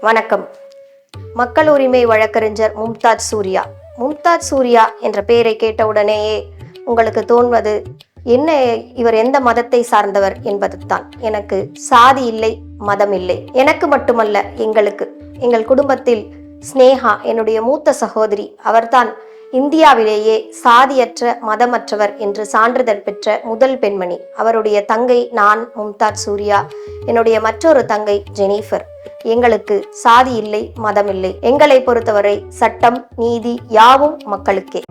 வணக்கம். மக்கள் உரிமை வழக்கறிஞர் மும்தாஜ் சூர்யா. மும்தாஜ் சூர்யா என்ற பெயரை கேட்டவுடனேயே உங்களுக்கு தோன்வது என்ன இவர் எந்த மதத்தை சார்ந்தவர் என்பதுதான். எனக்கு சாதி இல்லை மதம் இல்லை. எனக்கு மட்டுமல்ல எங்களுக்கு எங்கள் குடும்பத்தில் ஸ்னேகா என்னுடைய மூத்த சகோதரி அவர்தான் இந்தியாவிலேயே சாதியற்ற மதமற்றவர் என்று சான்றிதழ் பெற்ற முதல் பெண்மணி. அவருடைய தங்கை நான் மும்தாஜ் சூர்யா என்னுடைய மற்றொரு தங்கை ஜெனீஃபர். எங்களுக்கு சாதி இல்லை மதம் இல்லை. எங்களை பொறுத்தவரை சட்டம் நீதி யாவும் மக்களுக்கே.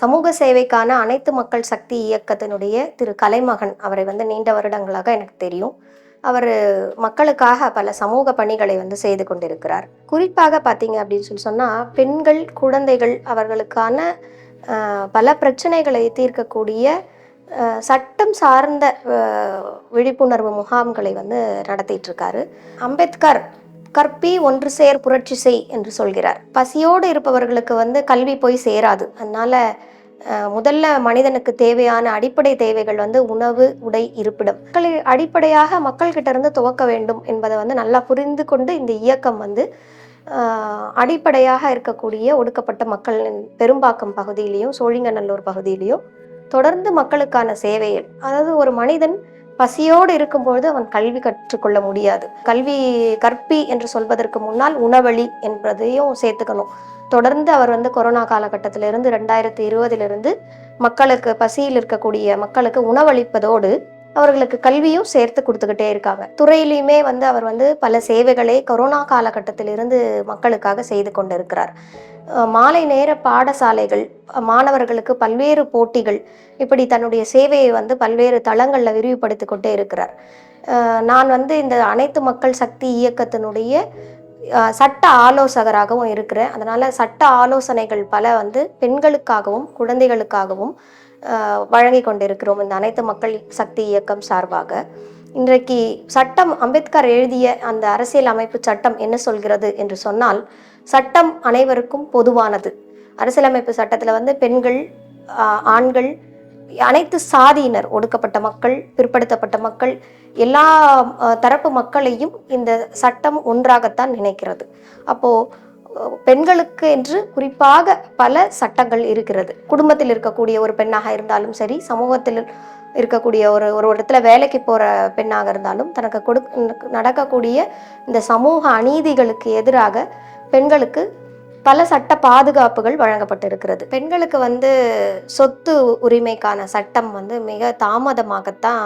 சமூக சேவைக்கான அனைத்து மக்கள் சக்தி இயக்கத்தினுடைய திரு கலைமகன் அவரை வந்து நீண்ட வருடங்களாக எனக்கு தெரியும். அவர் மக்களுக்காக பல சமூக பணிகளை வந்து செய்து கொண்டிருக்கிறார். குறிப்பாக பார்த்தீங்க அப்படின்னு சொல்லி சொன்னால் பெண்கள் குழந்தைகள் அவர்களுக்கான பல பிரச்சனைகளை தீர்க்கக்கூடிய சட்டம் சார்ந்த விழிப்புணர்வு முகாம்களை வந்து நடத்திட்டு இருக்காரு. அம்பேத்கர் கற்பி ஒன்று சேர் புரட்சி செய் என்று சொல்கிறார். பசியோடு இருப்பவர்களுக்கு வந்து கல்வி போய் சேராது. அதனால முதல்ல மனிதனுக்கு தேவையான அடிப்படை தேவைகள் வந்து உணவு உடை இருப்பிடம். மக்களை அடிப்படையாக மக்கள்கிட்ட இருந்து துவக்க வேண்டும் என்பதை வந்து நல்லா புரிந்து கொண்டு இந்த இயக்கம் வந்து அடிப்படையாக இருக்கக்கூடிய ஒடுக்கப்பட்ட மக்களின் பெரும்பாக்கம் பகுதியிலையும் சோழிங்கநல்லூர் பகுதியிலையும் தொடர்ந்து மக்களுக்கான சேவைகள். அதாவது ஒரு மனிதன் பசியோடு இருக்கும்பொழுது அவன் கல்வி கற்றுக்கொள்ள முடியாது. கல்வி கற்பி என்று சொல்வதற்கு முன்னால் உணவழி என்பதையும் சேர்த்துக்கணும். தொடர்ந்து அவர் வந்து கொரோனா காலகட்டத்திலிருந்து ரெண்டாயிரத்தி இருபதிலிருந்து மக்களுக்கு பசியில் இருக்கக்கூடிய மக்களுக்கு உணவளிப்பதோடு அவர்களுக்கு கல்வியும் சேர்த்து கொடுத்துக்கிட்டே இருக்காங்க. துறையிலையுமே வந்து அவர் வந்து பல சேவைகளை கொரோனா காலகட்டத்திலிருந்து மக்களுக்காக செய்து கொண்டிருக்கிறார். மாலை நேர பாடசாலைகள் மாணவர்களுக்கு பல்வேறு போட்டிகள் இப்படி தன்னுடைய சேவையை வந்து பல்வேறு தளங்களில் விரிவுபடுத்தி கொண்டே இருக்கிறார். நான் வந்து இந்த அனைத்து மக்கள் சக்தி இயக்கத்தினுடைய சட்ட ஆலோசகராகவும் இருக்கிறேன். அதனால் சட்ட ஆலோசனைகள் பல வந்து பெண்களுக்காகவும் குழந்தைகளுக்காகவும் வழங்கி கொண்டிருக்கிறோம். இந்த அனைத்து மக்கள் சக்தி இயக்கம் சார்பாக. இன்றைக்கு சட்டம் அம்பேத்கர் எழுதிய அந்த அரசியல் அமைப்பு சட்டம் என்ன சொல்கிறது என்று சொன்னால் சட்டம் அனைவருக்கும் பொதுவானது. அரசியலமைப்பு சட்டத்தில் வந்து பெண்கள் ஆண்கள் அனைத்து சாதியினர் ஒடுக்கப்பட்ட மக்கள் பிற்படுத்தப்பட்ட மக்கள் எல்லா தரப்பு மக்களையும் இந்த சட்டம் ஒன்றாகத்தான் நினைக்கிறது. அப்போ பெண்களுக்கு என்று குறிப்பாக பல சட்டங்கள் இருக்கிறது. குடும்பத்தில் இருக்கக்கூடிய ஒரு பெண்ணாக இருந்தாலும் சரி சமூகத்தில் இருக்கக்கூடிய ஒரு ஒரு இடத்துல வேலைக்கு போகிற பெண்ணாக இருந்தாலும் தனக்கு கொடு நடக்கக்கூடிய இந்த சமூக அநீதிகளுக்கு எதிராக பெண்களுக்கு பல சட்ட பாதுகாப்புகள் வழங்கப்பட்டிருக்கிறது. பெண்களுக்கு வந்து சொத்து உரிமைக்கான சட்டம் வந்து மிக தாமதமாகத்தான்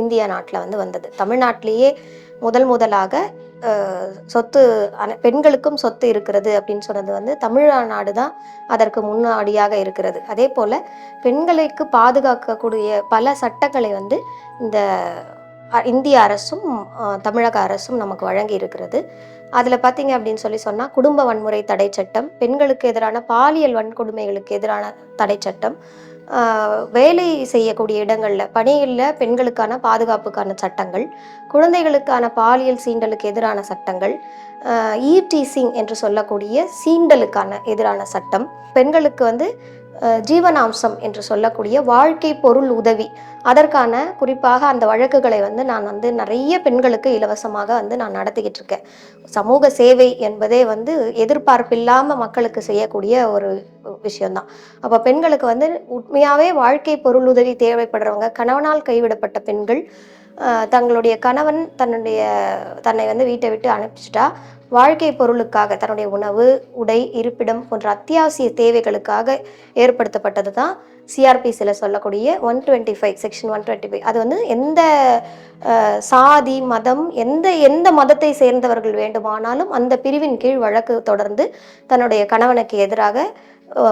இந்திய நாட்டில் வந்து வந்தது. தமிழ்நாட்டிலேயே முதல் முதலாக சொத்து பெண்களுக்கும் சொத்து இருக்கிறது அப்படின்னு சொன்னது வந்து தமிழ்நாடு தான் அதற்கு முன்னாடியாக இருக்கிறது. அதே போல் பெண்களுக்கு பாதுகாக்கக்கூடிய பல சட்டங்களை வந்து இந்த இந்திய அரசும் தமிழக அரசும் நமக்கு வழங்கி இருக்கிறது அதில் பார்த்தீங்க அப்படின்னு சொல்லி சொன்னால் குடும்ப வன்முறை தடை சட்டம் பெண்களுக்கு எதிரான பாலியல் வன்கொடுமைகளுக்கு எதிரான தடை சட்டம் வேலை செய்யக்கூடிய இடங்களில் பணியில் பெண்களுக்கான பாதுகாப்புக்கான சட்டங்கள் குழந்தைகளுக்கான பாலியல் சீண்டலுக்கு எதிரான சட்டங்கள் ஈடீசிங் என்று சொல்லக்கூடிய சீண்டலுக்கான எதிரான சட்டம் பெண்களுக்கு வந்து ஜீவனாம்சம் என்று சொல்லக்கூடிய வாழ்க்கை பொருள் உதவி. அதற்கான குறிப்பாக அந்த வழக்குகளை வந்து நான் வந்து நிறைய பெண்களுக்கு இலவசமாக வந்து நான் நடத்திக்கிட்டு இருக்கேன். சமூக சேவை என்பதே வந்து எதிர்பார்ப்பில்லாமல் மக்களுக்கு செய்யக்கூடிய ஒரு விஷயம்தான். அப்போ பெண்களுக்கு வந்து உண்மையாகவே வாழ்க்கை பொருள் உதவி தேவைப்படுறவங்க கணவனால் கைவிடப்பட்ட பெண்கள் தங்களுடைய கணவன் தன்னுடைய தன்னை வந்து வீட்டை விட்டு அனுப்பிச்சிட்டா வாழ்க்கை பொருளுக்காக தன்னுடைய உணவு உடை இருப்பிடம் போன்ற அத்தியாவசிய தேவைகளுக்காக ஏற்படுத்தப்பட்டது தான் சிஆர்பிசியில் சொல்லக்கூடிய one twenty five section one twenty five அது வந்து எந்த சாதி மதம் எந்த எந்த மதத்தை சேர்ந்தவர்கள் வேண்டுமானாலும் அந்த பிரிவின் கீழ் வழக்கு தொடர்ந்து தன்னுடைய கணவனுக்கு எதிராக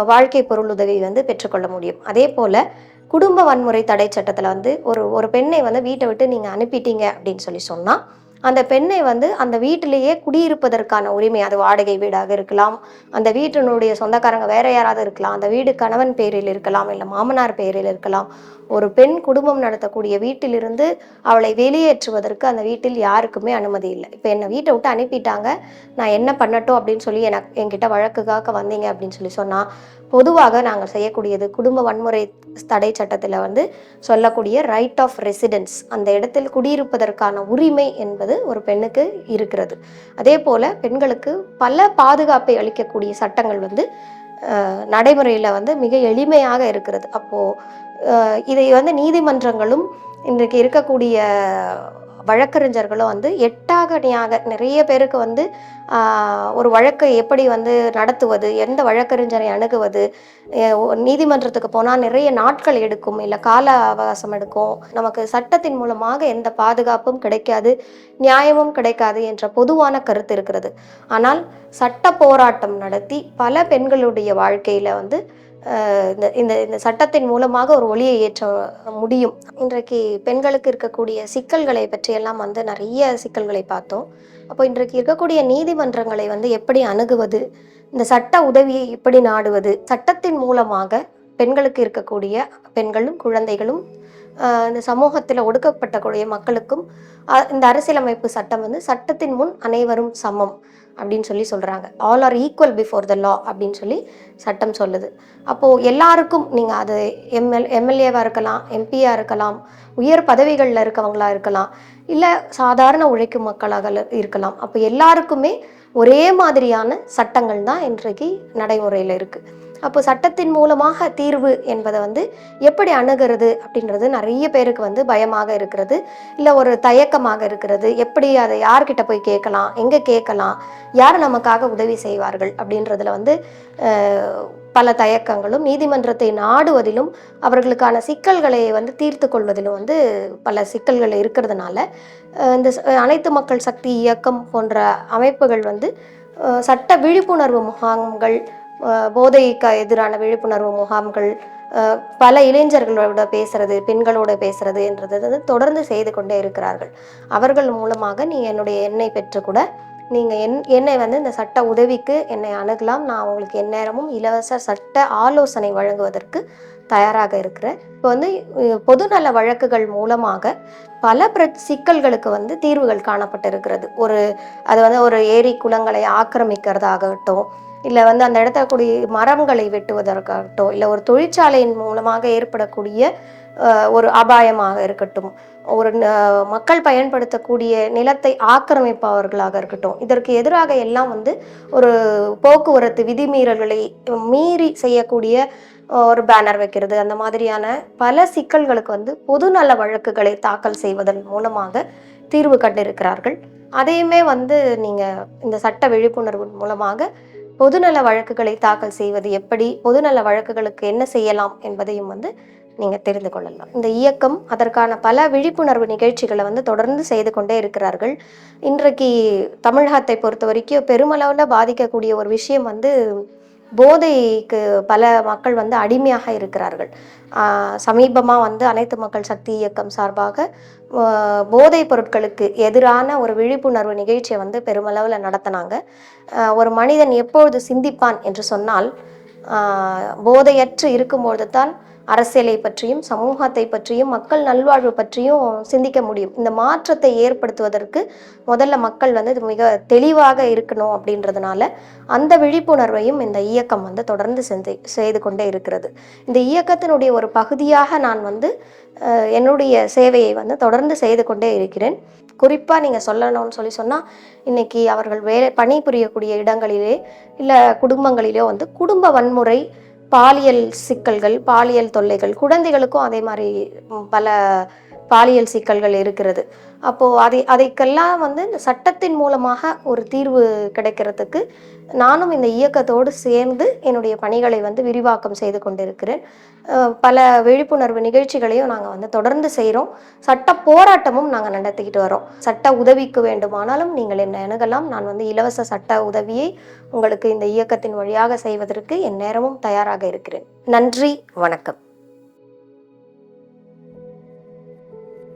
வாழ்க்கை பொருள் உதவி வந்து பெற்றுக்கொள்ள முடியும். அதே போல் குடும்ப வன்முறை தடை சட்டத்தில் வந்து ஒரு ஒரு பெண்ணை வந்து வீட்டை விட்டு நீங்கள் அனுப்பிட்டீங்க அப்படின்னு சொல்லி சொன்னால் அந்த பெண்ணை வந்து அந்த வீட்டிலேயே குடியிருப்பதற்கான உரிமை அது வாடகை வீடாக இருக்கலாம். அந்த வீட்டினுடைய சொந்தக்காரங்க வேற யாராவது இருக்கலாம். அந்த வீடு கணவன் பேரில் இருக்கலாம் இல்லை மாமனார் பேரில் இருக்கலாம். ஒரு பெண் குடும்பம் நடத்தக்கூடிய வீட்டிலிருந்து அவளை வெளியேற்றுவதற்கு அந்த வீட்டில் யாருக்குமே அனுமதி இல்லை. இப்போ என்னை வீட்டை விட்டு அனுப்பிட்டாங்க. நான் என்ன பண்ணட்டும் அப்படின்னு சொல்லி எனக்கு என்கிட்ட வழக்குக்காக வந்தீங்க அப்படின்னு சொல்லி சொன்னால் பொதுவாக நாங்கள் செய்யக்கூடியது குடும்ப வன்முறை தடை சட்டத்தில் வந்து சொல்லக்கூடிய ரைட் ஆஃப் ரெசிடென்ஸ் அந்த இடத்தில் குடியிருப்பதற்கான உரிமை என்பது ஒரு பெண்ணுக்கு இருக்கிறது. அதே போல் பெண்களுக்கு பல பாதுகாப்பை அளிக்கக்கூடிய சட்டங்கள் வந்து நடைமுறையில் வந்து மிக எளிமையாக இருக்கிறது. அப்போது இதை வந்து நீதிமன்றங்களும் இன்றைக்கு இருக்கக்கூடிய வழக்கறிஞர்களும் வந்து எட்டாகணியாக நிறைய பேருக்கு வந்து ஒரு வழக்கை எப்படி வந்து நடத்துவது எந்த வழக்கறிஞரை அணுகுவது நீதிமன்றத்துக்கு போனால் நிறைய நாட்கள் எடுக்கும் இல்லை கால அவகாசம் எடுக்கும். நமக்கு சட்டத்தின் மூலமாக எந்த பாதுகாப்பும் கிடைக்காது நியாயமும் கிடைக்காது என்ற பொதுவான கருத்து இருக்கிறது. ஆனால் சட்ட போராட்டம் நடத்தி பல பெண்களுடைய வாழ்க்கையில் வந்து இந்த இந்த இந்த சட்டத்தின் மூலமாக ஒரு ஒளியை ஏற்ற முடியும். இன்றைக்கு பெண்களுக்கு இருக்கக்கூடிய சிக்கல்களை பற்றியெல்லாம் வந்து நிறைய சிக்கல்களை பார்த்தோம். அப்போ இன்றைக்கு இருக்கக்கூடிய நீதிமன்றங்களை வந்து எப்படி அணுகுவது? இந்த சட்ட உதவியை எப்படி நாடுவது? சட்டத்தின் மூலமாக பெண்களுக்கு இருக்கக்கூடிய பெண்களும் குழந்தைகளும் இந்த சமூகத்தில் ஒடுக்கப்பட்டக்கூடிய மக்களுக்கும் இந்த அரசியலமைப்பு சட்டம் வந்து சட்டத்தின் முன் அனைவரும் சமம் அப்படின்னு சொல்லி சொல்கிறாங்க all are equal before the law அப்படின்னு சொல்லி சட்டம் சொல்லுது. அப்போது எல்லாருக்கும் நீங்கள் அது எம்எல் எம்எல்ஏவாக இருக்கலாம் எம்பியாக இருக்கலாம் உயர் பதவிகளில் இருக்கவங்களா இருக்கலாம் இல்லை சாதாரண உழைக்கும் மக்களாக இருக்கலாம். அப்போ எல்லாருக்குமே ஒரே மாதிரியான சட்டங்கள் தான் இன்றைக்கு நடைமுறையில் இருக்குது அப்போ சட்டத்தின் மூலமாக தீர்வு என்பதை வந்து எப்படி அணுகிறது அப்படின்றது நிறைய பேருக்கு வந்து பயமாக இருக்கிறது. இல்லை ஒரு தயக்கமாக இருக்கிறது. எப்படி அதை யார்கிட்ட போய் கேட்கலாம்? எங்கே கேட்கலாம்? யார் நமக்காக உதவி செய்வார்கள்? அப்படின்றதுல வந்து பல தயக்கங்களும் நீதிமன்றத்தை நாடுவதிலும் அவர்களுக்கான சிக்கல்களை வந்து தீர்த்து கொள்வதிலும் வந்து பல சிக்கல்கள் இருக்கிறதுனால இந்த அனைத்து மக்கள் சக்தி இயக்கம் போன்ற அமைப்புகள் வந்து சட்ட விழிப்புணர்வு முகாம்கள் போதைக்கு எதிரான விழிப்புணர்வு முகாம்கள் பல இளைஞர்களோட பேசுறது பெண்களோட பேசுறது என்றது வந்து தொடர்ந்து செய்து கொண்டே இருக்கிறார்கள். அவர்கள் மூலமாக நீ என்னுடைய எண்ணை பெற்று கூட நீங்கள் என் என்னை வந்து இந்த சட்ட உதவிக்கு என்னை அணுகலாம். நான் உங்களுக்கு எந்நேரமும் இலவச சட்ட ஆலோசனை வழங்குவதற்கு தயாராக இருக்கிறேன். இப்போ வந்து பொதுநல வழக்குகள் மூலமாக பல பிர சிக்கல்களுக்கு வந்து தீர்வுகள் காணப்பட்டிருக்கிறது. ஒரு அது வந்து ஒரு ஏரி குளங்களை ஆக்கிரமிக்கிறதாகட்டும் இல்லை வந்து அந்த இடத்துல கூடிய மரங்களை வெட்டுவதற்காகட்டும் இல்லை ஒரு தொழிற்சாலையின் மூலமாக ஏற்படக்கூடிய ஒரு அபாயமாக இருக்கட்டும் ஒரு ந- மக்கள் பயன்படுத்தக்கூடிய நிலத்தை ஆக்கிரமிப்பவர்களாக இருக்கட்டும் இதற்கு எதிராக எல்லாம் வந்து ஒரு போக்குவரத்து விதிமீறல்களை மீறி செய்யக்கூடிய ஒரு பேனர் வைக்கிறது. அந்த மாதிரியான பல சிக்கல்களுக்கு வந்து பொதுநல வழக்குகளை தாக்கல் செய்வதன் மூலமாக தீர்வு கண்டிருக்கிறார்கள். அதையுமே வந்து நீங்கள் இந்த சட்ட விழிப்புணர்வு மூலமாக பொதுநல வழக்குகளை தாக்கல் செய்வது எப்படி? பொதுநல வழக்குகளுக்கு என்ன செய்யலாம் என்பதையும் வந்து நீங்கள் தெரிந்து கொள்ளலாம். இந்த இயக்கம் அதற்கான பல விழிப்புணர்வு நிகழ்ச்சிகளை வந்து தொடர்ந்து செய்து கொண்டே இருக்கிறார்கள். இன்றைக்கு தமிழகத்தை பொறுத்த வரைக்கும் பெருமளவில் பாதிக்கக்கூடிய ஒரு விஷயம் வந்து போதைக்கு பல மக்கள் வந்து அடிமையாக இருக்கிறார்கள். சமீபமாக வந்து அனைத்து மக்கள் சக்தி இயக்கம் சார்பாக போதைப் பொருட்களுக்கு எதிரான ஒரு விழிப்புணர்வு நிகழ்ச்சியை வந்து பெருமளவில் நடத்தினாங்க. ஒரு மனிதன் எப்பொழுது சிந்திப்பான் என்று சொன்னால் போதையற்று இருக்கும்பொழுது தான் அரசியலை பற்றியும் சமூகத்தை பற்றியும் மக்கள் நல்வாழ்வு பற்றியும் சிந்திக்க முடியும். இந்த மாற்றத்தை ஏற்படுத்துவதற்கு முதல்ல மக்கள் வந்து இது மிக தெளிவாக இருக்கணும் அப்படின்றதுனால அந்த விழிப்புணர்வையும் இந்த இயக்கம் வந்து தொடர்ந்து செஞ்சு செய்து கொண்டே இருக்கிறது. இந்த இயக்கத்தினுடைய ஒரு பகுதியாக நான் வந்து என்னுடைய சேவையை வந்து தொடர்ந்து செய்து கொண்டே இருக்கிறேன். குறிப்பாக நீங்கள் சொல்லணும்னு சொல்லி சொன்னால் இன்னைக்கு அவர்கள் வேலை பணிபுரியக்கூடிய இடங்களிலே இல்லை குடும்பங்களிலோ வந்து குடும்ப வன்முறை பாலியல் சிக்கல்கள் பாலியல் தொல்லைகள் குழந்தைகளுக்கும் அதே மாதிரி பல பாலியல் சிக்கல்கள் இருக்கிறது. அப்போது அதை அதைக்கெல்லாம் வந்து இந்த சட்டத்தின் மூலமாக ஒரு தீர்வு கிடைக்கிறதுக்கு நானும் இந்த இயக்கத்தோடு சேர்ந்து என்னுடைய பணிகளை வந்து விரிவாக்கம் செய்து கொண்டிருக்கிறேன். பல விழிப்புணர்வு நிகழ்ச்சிகளையும் நாங்கள் வந்து தொடர்ந்து செய்கிறோம் சட்ட போராட்டமும் நாங்கள் நடத்திக்கிட்டு வரோம். சட்ட உதவிக்கு வேண்டுமானாலும் நீங்கள் என்ன அணுகலாம். நான் வந்து இலவச சட்ட உதவியை உங்களுக்கு இந்த இயக்கத்தின் வழியாக செய்வதற்கு என் நேரமும் தயாராக இருக்கிறேன். நன்றி வணக்கம்.